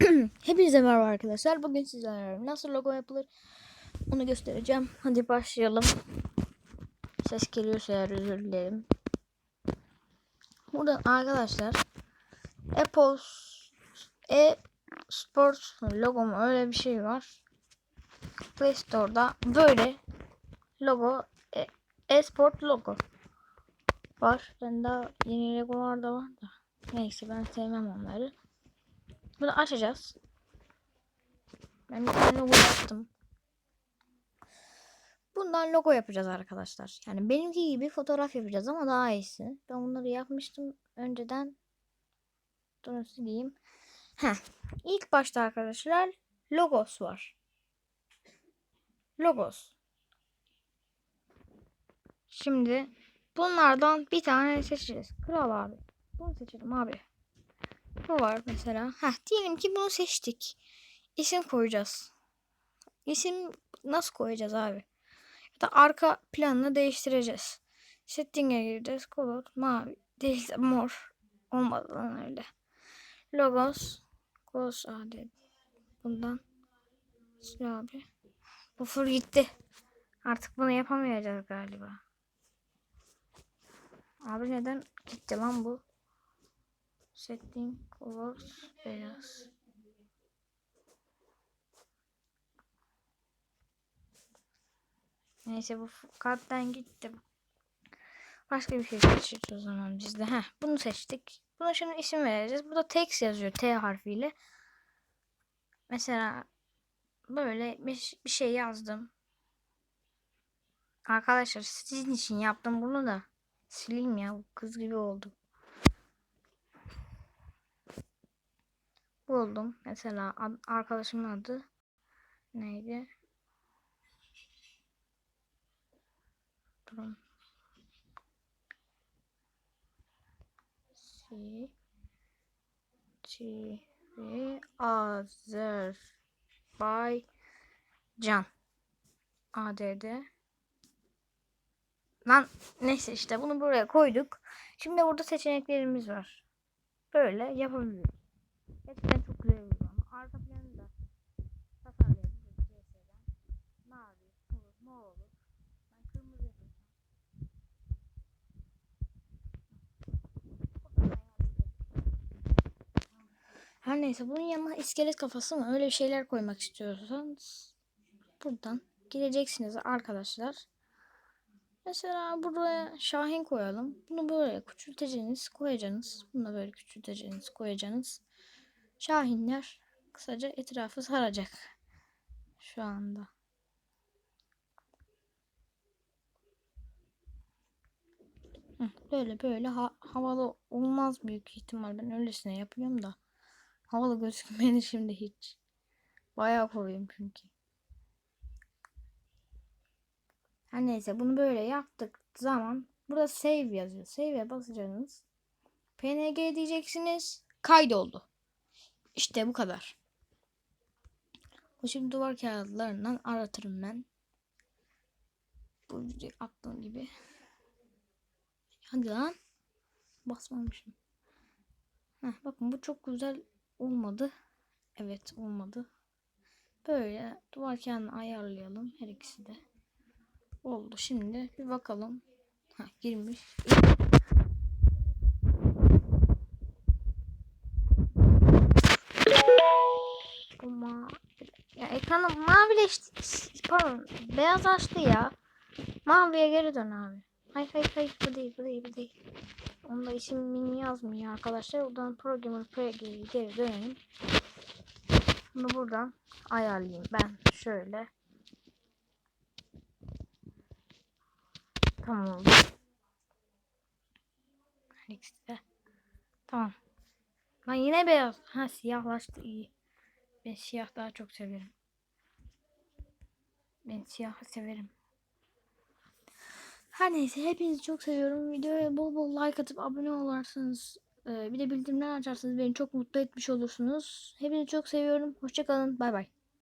Hepinize merhaba arkadaşlar. Bugün sizlerle nasıl logo yapılır onu göstereceğim. Hadi başlayalım. Ses geliyorsa eğer özür dilerim. Burada arkadaşlar Apple e Sports logo mu öyle bir şey var. Play Store'da böyle logo e, e-sport logo var. Ben daha yeni logolar da var da. Neyse ben sevmem onları. Bunu açacağız. Ben bir tane logo yaptım. Bundan logo yapacağız arkadaşlar. Yani benimki gibi fotoğraf yapacağız ama daha iyisi. Ben bunları yapmıştım önceden. Dur sileyim. Heh. İlk başta arkadaşlar logos var. Logos. Şimdi bunlardan bir tane seçeceğiz. Kral abi. Bunu seçelim abi. Bu var mesela. Heh, diyelim ki bunu seçtik. İsim koyacağız. İsim nasıl koyacağız abi? Ya da arka planını değiştireceğiz. Setting'e gireceğiz. Color mavi değil de mor. Olmadı lan öyle. Logos. Logos adet. Bundan. Sil abi. Bu full gitti. Artık bunu yapamayacağız galiba. Abi neden gitti lan bu? Setting colors beyaz. Neyse bu karttan gitti. Başka bir şey seçeceğiz o zaman biz de. Heh, bunu seçtik. Buna şimdi isim vereceğiz. Burada text yazıyor T harfiyle. Mesela böyle bir, bir şey yazdım. Arkadaşlar sizin için yaptım bunu da. Sileyim ya. Kız gibi oldu. Buldum. Mesela ad, arkadaşımın adı neydi? Durun. Si Çivi Azerbaycan ADD Lan neyse işte bunu buraya koyduk. Şimdi burada seçeneklerimiz var. Böyle yapabiliyoruz. Çok güzel uygulama. Arka planı da tasarlayabiliriz CS'den. Mavi olur, mor olur. Ben kırmızı yapacağım. Her neyse bunun yanına iskelet kafası mı öyle şeyler koymak istiyorsanız buradan gideceksiniz arkadaşlar. Mesela buraya Şahin koyalım. Bunu böyle küçülteceğiniz, koyacaksınız. Bunu da böyle küçülteceğiniz, koyacaksınız. Şahinler kısaca etrafı saracak. Şu anda. Böyle böyle ha havalı olmaz büyük ihtimal. Ben öylesine yapıyorum da. Havalı gözükmedi şimdi hiç. Bayağı koyayım çünkü. Her neyse bunu böyle yaptık zaman burada save yazıyor. Save'e basacaksınız. PNG diyeceksiniz. Kaydoldu. İşte bu kadar. Şimdi duvar kağıtlarından aratırım ben. Bu attığım gibi. Hadi lan. Basmamışım. Heh, bakın bu çok güzel olmadı. Evet olmadı. Böyle duvar ayarlayalım. Her ikisi de. Oldu. Şimdi bir bakalım. Ha girmiş. Ama ya ekranı mavileşti. Pardon beyazlaştı ya. Maviye geri dön abi. Hayır hayır hayır bu değil bu değil bu değil. Onda ismini yazmıyor arkadaşlar. Buradan Programmer PG'ye geri dönelim. Bunu buradan ayarlayayım ben şöyle. Tamam oldu. Alex'te. Tamam. Lan yine beyaz. Ha siyahlaştı iyi. Ben siyah daha çok severim. Ben siyahı severim. Her neyse hepinizi çok seviyorum. Videoya bol bol like atıp abone olursanız bir de bildirimler açarsanız beni çok mutlu etmiş olursunuz. Hepinizi çok seviyorum. Hoşçakalın. Bay bay.